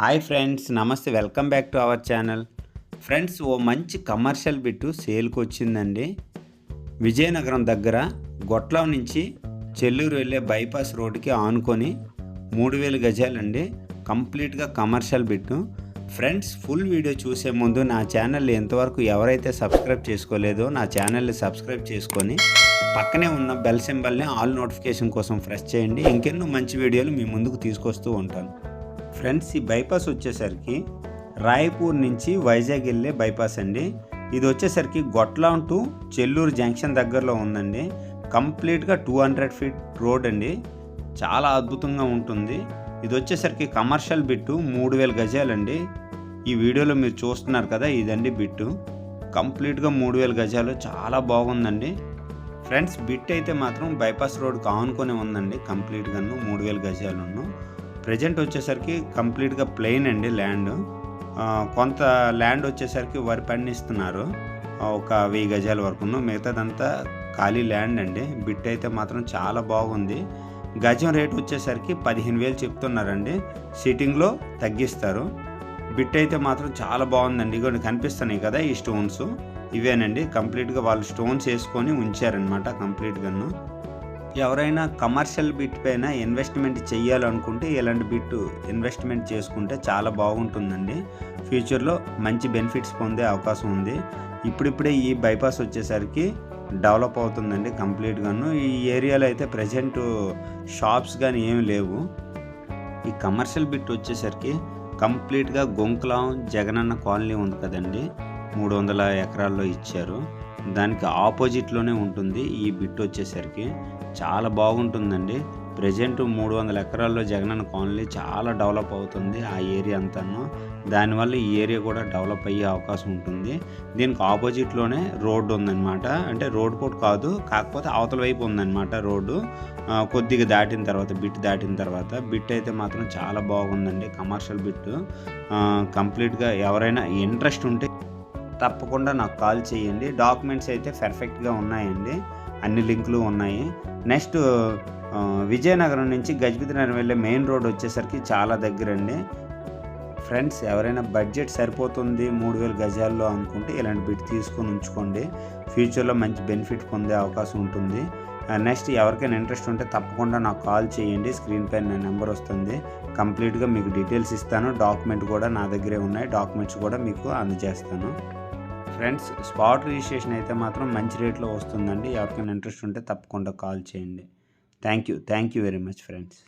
Hi friends నమస్తే. Welcome back to our channel. Friends ఓ మంచి commercial bit సేల్కి వచ్చిందండి. విజయనగరం దగ్గర గొట్లం నుంచి చెల్లూరు వెళ్ళే బైపాస్ రోడ్డుకి ఆనుకొని మూడు వేలు గజాలండి. కంప్లీట్గా commercial bit. Friends full video చూసే ముందు నా ఛానల్ ఎంతవరకు ఎవరైతే సబ్స్క్రైబ్ చేసుకోలేదో నా ఛానల్ని సబ్స్క్రైబ్ చేసుకొని పక్కనే ఉన్న బెల్ సింబల్ని ఆల్ నోటిఫికేషన్ కోసం ప్రెస్ చేయండి. ఇంకెన్నో మంచి వీడియోలు మీ ముందుకు తీసుకొస్తూ ఉంటాను. ఫ్రెండ్స్ ఈ బైపాస్ వచ్చేసరికి రాయపూర్ నుంచి వైజాగ్ వెళ్ళే బైపాస్ అండి. ఇది వచ్చేసరికి గొట్లాం టు చెల్లూరు జంక్షన్ దగ్గరలో ఉందండి. కంప్లీట్గా టూ హండ్రెడ్ ఫీట్ రోడ్ అండి. చాలా అద్భుతంగా ఉంటుంది. ఇది వచ్చేసరికి కమర్షియల్ బిట్టు మూడు వేల గజాలండి. ఈ వీడియోలో మీరు చూస్తున్నారు కదా ఇదండి బిట్టు. కంప్లీట్గా మూడు వేల గజాలు చాలా బాగుందండి. ఫ్రెండ్స్ బిట్ అయితే మాత్రం బైపాస్ రోడ్కి ఆనుకొని ఉందండి. కంప్లీట్గాను మూడు వేల గజాలను. ప్రజెంట్ వచ్చేసరికి కంప్లీట్గా ప్లెయిన్ అండి ల్యాండ్. కొంత ల్యాండ్ వచ్చేసరికి వరి పండిస్తున్నారు. ఒక వెయ్యి గజాల వరకును. మిగతాదంతా ఖాళీ ల్యాండ్ అండి. బిట్ అయితే మాత్రం చాలా బాగుంది. గజం రేట్ వచ్చేసరికి పదిహేను వేలు చెప్తున్నారండి. సిట్టింగ్లో తగ్గిస్తారు. బిట్ అయితే మాత్రం చాలా బాగుందండి. ఇగో కనిపిస్తున్నాయి కదా ఈ స్టోన్స్. ఇవేనండి. కంప్లీట్గా వాళ్ళు స్టోన్స్ వేసుకొని ఉంచారనమాట కంప్లీట్గాను. ఎవరైనా కమర్షియల్ బిట్ పైన ఇన్వెస్ట్మెంట్ చేయాలనుకుంటే ఇలాంటి బిట్ ఇన్వెస్ట్మెంట్ చేసుకుంటే చాలా బాగుంటుందండి. ఫ్యూచర్లో మంచి బెనిఫిట్స్ పొందే అవకాశం ఉంది. ఇప్పుడిప్పుడే ఈ బైపాస్ వచ్చేసరికి డెవలప్ అవుతుందండి కంప్లీట్గాను. ఈ ఏరియాలో అయితే ప్రజెంట్ షాప్స్ కానీ ఏమి లేవు. ఈ కమర్షియల్ బిట్ వచ్చేసరికి కంప్లీట్గా గొంకులం జగనన్న కాలనీ ఉంది కదండి. మూడు వందల ఎకరాల్లో ఇచ్చారు. దానికి ఆపోజిట్లోనే ఉంటుంది. ఈ బిట్ వచ్చేసరికి చాలా బాగుంటుందండి. ప్రజెంట్ మూడు వందల ఎకరాల్లో జగనన్న కాలనీ చాలా డెవలప్ అవుతుంది ఆ ఏరియా అంతాను. దానివల్ల ఈ ఏరియా కూడా డెవలప్ అయ్యే అవకాశం ఉంటుంది. దీనికి ఆపోజిట్లోనే రోడ్డు ఉందన్నమాట. అంటే రోడ్ కూడా కాదు కాకపోతే అవతల వైపు ఉందన్నమాట రోడ్డు. కొద్దిగా దాటిన తర్వాత బిట్ దాటిన తర్వాత. బిట్ అయితే మాత్రం చాలా బాగుందండి కమర్షియల్ బిట్ కంప్లీట్గా ఎవరైనా ఇంట్రెస్ట్ ఉంటే తప్పకుండా నాకు కాల్ చేయండి. డాక్యుమెంట్స్ అయితే పర్ఫెక్ట్గా ఉన్నాయండి. అన్ని లింకులు ఉన్నాయి. నెక్స్ట్ విజయనగరం నుంచి గజపతినగరం వెళ్ళే మెయిన్ రోడ్ వచ్చేసరికి చాలా దగ్గర అండి ఫ్రెండ్స్ ఎవరైనా బడ్జెట్ సరిపోతుంది మూడు వేల గజాల్లో అనుకుంటే ఇలాంటి బిట్ తీసుకొని ఉంచుకోండి. ఫ్యూచర్లో మంచి బెనిఫిట్ పొందే అవకాశం ఉంటుంది. నెక్స్ట్ ఎవరికైనా ఇంట్రెస్ట్ ఉంటే తప్పకుండా నాకు కాల్ చేయండి. స్క్రీన్ పైన నా నెంబర్ వస్తుంది. కంప్లీట్గా మీకు డీటెయిల్స్ ఇస్తాను. డాక్యుమెంట్ కూడా నా దగ్గరే ఉన్నాయి. డాక్యుమెంట్స్ కూడా మీకు అందజేస్తాను. ఫ్రెండ్స్ స్పాట్ రిజిస్ట్రేషన్ అయితే మాత్రం మంచి రేట్లో వస్తుందండి. ఎవరికైనా ఇంట్రెస్ట్ ఉంటే తప్పకుండా కాల్ చేయండి. Thank you. Thank you very much friends.